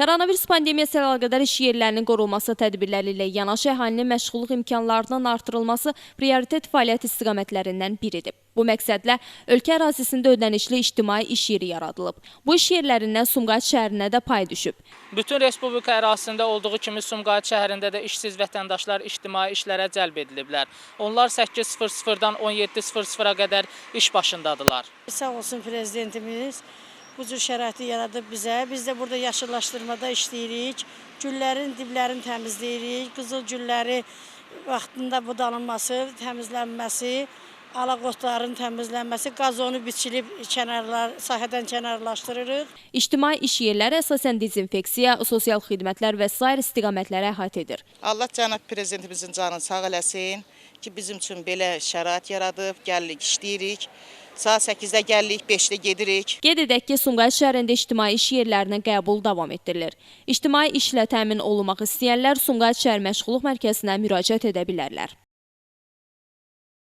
Koronavirus pandemiyası əlaqədar iş yerlərinin qorunması tədbirləri ilə yanaşı əhalinin məşğulluq imkanlarının artırılması prioritet fəaliyyət istiqamətlərindən biridir. Bu məqsədlə ölkə ərazisində ödənişli ictimai iş yeri yaradılıb. Bu iş yerlərindən Sumqayıt şəhərinə də pay düşüb. Bütün respublika ərazisində olduğu kimi Sumqayıt şəhərində də işsiz vətəndaşlar ictimai işlərə cəlb ediliblər. Onlar 8:00-dan 17:00-a qədər iş başındadılar. Sağ olsun prezidentimiz bu cür şəraiti yaradıb bizə. Biz də burada yaşıllaşdırmada işləyirik. Güllərin diblərini təmizləyirik. Qızıl gülləri vaxtında budanılması, təmizlənməsi, alaqotların təmizlənməsi, qazonu biçilib kənarlar, sahədən kənarlaşdırırıq. İctimai iş yerləri əsasən dezinfeksiya, sosial xidmətlər və sair istiqamətləri əhatə edir. Allah cənab prezidentimizin canını sağ eləsin ki, bizim üçün belə şərait yaradıb, gəlirik, işləyirik. Saat 8-də gəlirik, 5-də gedirik. Qeyd edək ki, Sumqayıt şəhərində ictimai iş yerlərinə qəbul davam etdirilir. İctimai işlə təmin olunmaq istəyənlər Sumqayıt şəhər məşğulluq mərkəzinə müraciət edə bilərlər.